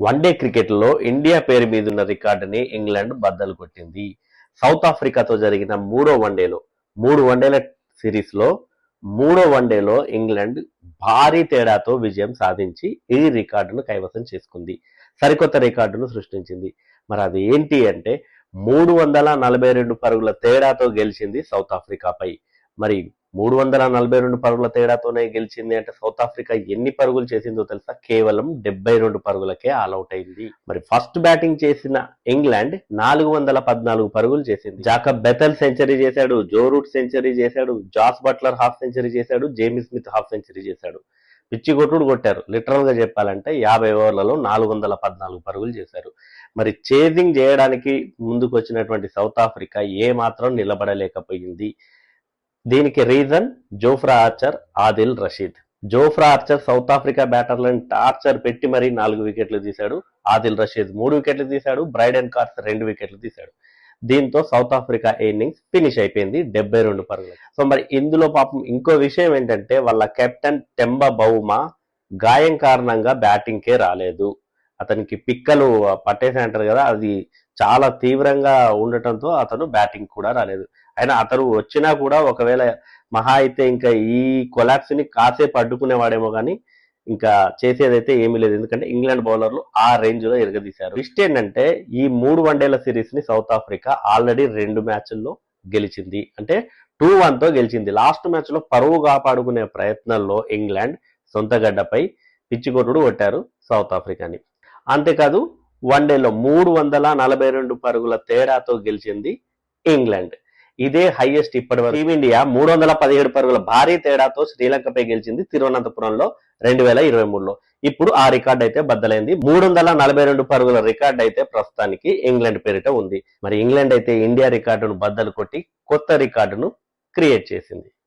One day క్రికెట్లో India పేరు మీద ఉన్న రికార్డుని ఇంగ్లాండ్ బద్దలు కొట్టింది. సౌత్ ఆఫ్రికాతో జరిగిన మూడో వన్డేలో మూడు వన్డేల సిరీస్లో మూడో వన్డేలో ఇంగ్లాండ్ భారీ తేడాతో విజయం సాధించి ఈ రికార్డును కైవసం చేసుకుంది. సరికొత్త రికార్డును సృష్టించింది. మరి అది ఏంటి అంటే మూడు వందల నలభై రెండు పరుగుల తేడాతో గెలిచింది సౌత్ ఆఫ్రికాపై. మరి మూడు వందల నలభై రెండు పరుగుల తేడాతోనే గెలిచింది అంటే సౌత్ ఆఫ్రికా ఎన్ని పరుగులు చేసిందో తెలుసా? కేవలం డెబ్బై రెండు పరుగులకే ఆల్అౌట్ అయింది. మరి ఫస్ట్ బ్యాటింగ్ చేసిన ఇంగ్లాండ్ నాలుగు వందల పద్నాలుగు పరుగులు చేసింది. జాకబ్ బెతల్ సెంచరీ చేశాడు జో రూట్ సెంచరీ చేశాడు జాస్ బట్లర్ హాఫ్ సెంచరీ చేశాడు జేమి స్మిత్ హాఫ్ సెంచరీ చేశాడు. పిచ్చి కొట్టుడు కొట్టారు. లిటరల్గా చెప్పాలంటే యాభై ఓవర్లలో నాలుగు వందల పద్నాలుగు పరుగులు చేశారు. మరి చేజింగ్ చేయడానికి ముందుకు వచ్చినటువంటి సౌత్ ఆఫ్రికా ఏ మాత్రం నిలబడలేకపోయింది. దీనికి reason Jofra Archer Adil Rashid Jofra Archer South Africa బ్యాటర్లను torture పెట్టి మరీ నాలుగు వికెట్లు తీశాడు. ఆదిల్ రషీద్ మూడు వికెట్లు తీశాడు. బ్రైడెన్ కార్స్ రెండు వికెట్లు తీశాడు. దీంతో సౌత్ ఆఫ్రికా ఇన్నింగ్స్ ఫినిష్ అయిపోయింది డెబ్బై రెండు పరుగులు సో మరి ఇందులో పాపం ఇంకో విషయం ఏంటంటే వాళ్ళ కెప్టెన్ టెంబ బౌమా గాయం కారణంగా బ్యాటింగ్కే రాలేదు. అతనికి పిక్కలు పట్టేసి అంటారు కదా అది చాలా తీవ్రంగా ఉండటంతో అతను బ్యాటింగ్ కూడా రాలేదు. అయినా అతను వచ్చినా కూడా ఒకవేళ మహా అయితే ఇంకా ఈ కొలాప్స్ని కాసేపు అడ్డుకునేవాడేమో కానీ ఇంకా చేసేదైతే ఏమీ లేదు. ఎందుకంటే ఇంగ్లాండ్ బౌలర్లు ఆ రేంజ్లో ఎరగదీశారు. ఇష్ట ఏంటంటే ఈ మూడు వన్డేల సిరీస్ని సౌత్ ఆఫ్రికా ఆల్రెడీ రెండు మ్యాచ్ల్లో గెలిచింది. అంటే టూ వన్తో గెలిచింది. లాస్ట్ మ్యాచ్లో పరువు కాపాడుకునే ప్రయత్నంలో ఇంగ్లాండ్ సొంత గడ్డపై కొట్టారు సౌత్ ఆఫ్రికాని. అంతేకాదు వన్డేలో మూడు వందల నలభై రెండు పరుగుల తేడాతో గెలిచింది ఇంగ్లాండ్. ఇదే హైయెస్ట్ ఇప్పటి వరకు. టీమిండియా మూడు వందల పదిహేడు పరుగుల భారీ తేడాతో శ్రీలంకపై గెలిచింది తిరువనంతపురంలో రెండు వేల ఇరవై మూడులో. ఇప్పుడు ఆ రికార్డ్ అయితే బద్దలైంది. మూడు వందల నలభై రెండు పరుగుల రికార్డ్ అయితే ప్రస్తుతానికి ఇంగ్లాండ్ పేరిట ఉంది. మరి ఇంగ్లాండ్ అయితే ఇండియా రికార్డును బద్దలు కొట్టి కొత్త రికార్డును క్రియేట్ చేసింది.